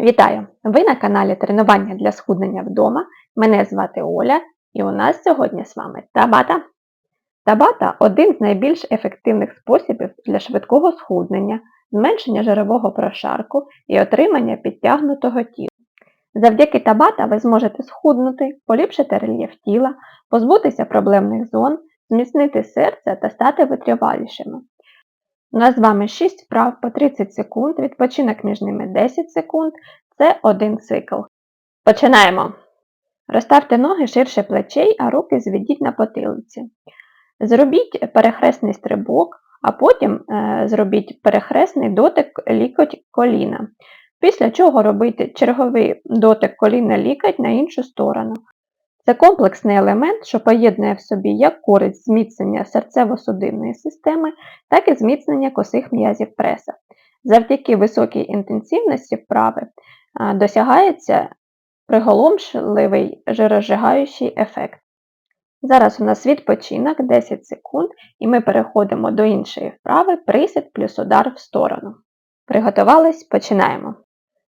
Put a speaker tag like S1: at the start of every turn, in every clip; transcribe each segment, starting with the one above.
S1: Вітаю! Ви на каналі Тренування для схуднення вдома. Мене звати Оля і у нас сьогодні з вами табата. Табата один з найбільш ефективних способів для швидкого схуднення, зменшення жирового прошарку і отримання підтягнутого тіла. Завдяки табата ви зможете схуднути, поліпшити рельєф тіла, позбутися проблемних зон, зміцнити серце та стати витривалішими. У нас з вами 6 вправ по 30 секунд, відпочинок між ними 10 секунд, це один цикл. Починаємо. Розставте ноги ширше плечей, а руки зведіть на потилиці. Зробіть перехресний стрибок, а потім е, зробіть перехресний дотик лікоть коліна. Після чого робити черговий дотик коліна лікоть на іншу сторону. Це комплексний елемент, що поєднує в собі як користь зміцнення серцево-судинної системи, так і зміцнення косих м'язів преса. Завдяки високій інтенсивності вправи досягається приголомшливий жирозжигаючий ефект. Зараз у нас відпочинок 10 секунд, і ми переходимо до іншої вправи присід плюс удар в сторону. Приготувались, починаємо.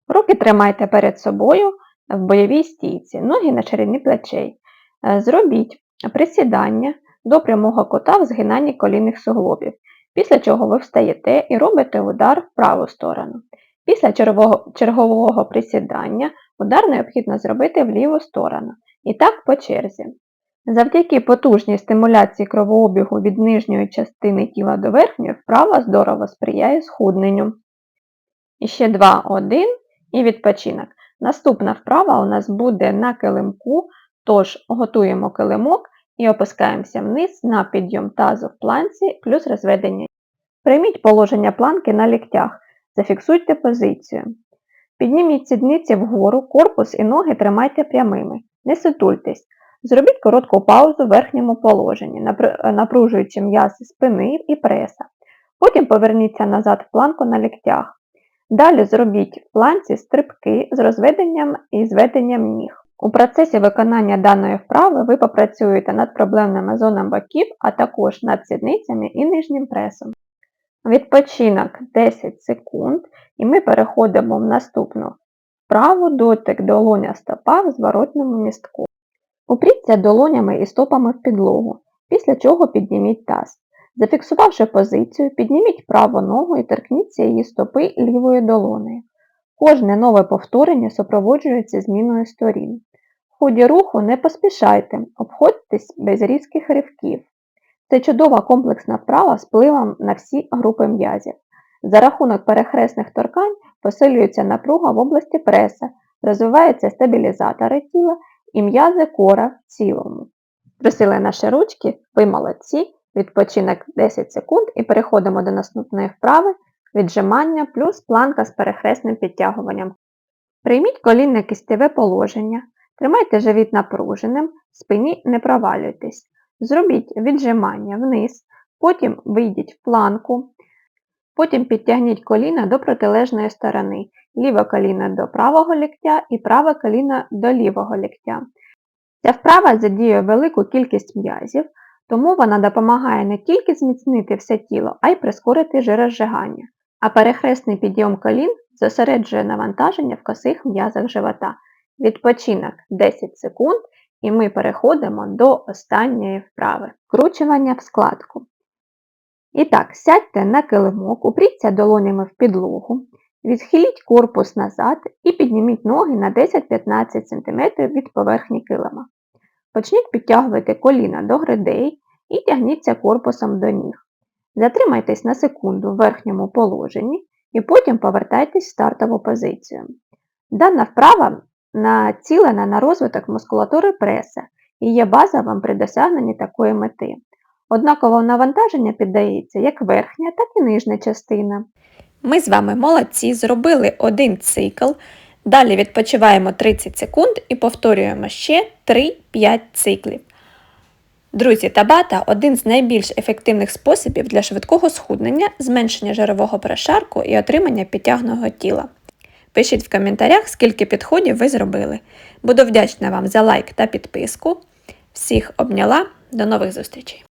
S1: Руки тримайте перед собою в бойовій стійці, ноги на ширині плечей. Е, зробіть присідання до прямого кута в згинанні колінних суглобів, після чого ви встаєте і робите удар в праву сторону. Після чергового присідання удар необхідно зробити в ліву сторону. І так по черзі. Завдяки потужній стимуляції кровообігу від нижньої частини тіла до верхньої, вправа здорово сприяє схудненню. І ще 2, 1 і відпочинок. Наступна вправа у нас буде на килимку, тож готуємо килимок і опускаємося вниз на підйом тазу в планці плюс розведення. Прийміть положення планки на ліктях, зафіксуйте позицію. Підніміть сідниці вгору, корпус і ноги тримайте прямими. Не сутультесь. Зробіть коротку паузу в верхньому положенні, напружуючи м'язи спини і преса. Потім поверніться назад в планку на ліктях. Далі зробіть в планці стрибки з розведенням і зведенням ніг. У процесі виконання даної вправи ви попрацюєте над проблемними зонами боків, а також над сідницями і нижнім пресом. Відпочинок 10 секунд, і ми переходимо в наступну вправу дотик долоня стопа в зворотному містку. Упріться долонями і стопами в підлогу, після чого підніміть таз. Зафіксувавши позицію, підніміть праву ногу і торкніться її стопи лівою долонею. Кожне нове повторення супроводжується зміною сторін. В ході руху не поспішайте, обходьтесь без різких ривків. Це чудова комплексна вправа з впливом на всі групи м'язів. За рахунок перехресних торкань посилюється напруга в області преса, розвиваються стабілізатори тіла і м'язи кора в цілому. Просили наші ручки, ви молодці! Відпочинок 10 секунд і переходимо до наступної вправи віджимання плюс планка з перехресним підтягуванням. Прийміть колінне кістєве положення, тримайте живіт напруженим, спині не провалюйтесь. Зробіть віджимання вниз, потім вийдіть в планку, потім підтягніть коліна до протилежної сторони, ліве коліно до правого ліктя і праве коліно до лівого ліктя. Ця вправа задіює велику кількість м'язів. Тому вона допомагає не тільки зміцнити все тіло, а й прискорити жирозжигання, а перехресний підйом колін зосереджує навантаження в косих м'язах живота. Відпочинок 10 секунд, і ми переходимо до останньої вправи вкручування в складку. І так, сядьте на килимок, упріться долонями в підлогу, відхиліть корпус назад і підніміть ноги на 10-15 см від поверхні килима. Почніть підтягувати коліна до грудей і тягніться корпусом до ніг. Затримайтесь на секунду в верхньому положенні і потім повертайтесь в стартову позицію. Дана вправа націлена на розвиток мускулатури преса і є базовим при досягненні такої мети. Однаково навантаження піддається як верхня, так і нижня частина. Ми з вами молодці, зробили один цикл. Далі відпочиваємо 30 секунд і повторюємо ще 3-5 циклів. Друзі, табата один з найбільш ефективних способів для швидкого схуднення, зменшення жирового прошарку і отримання підтягного тіла. Пишіть в коментарях, скільки підходів ви зробили. Буду вдячна вам за лайк та підписку. Всіх обняла, до нових зустрічей!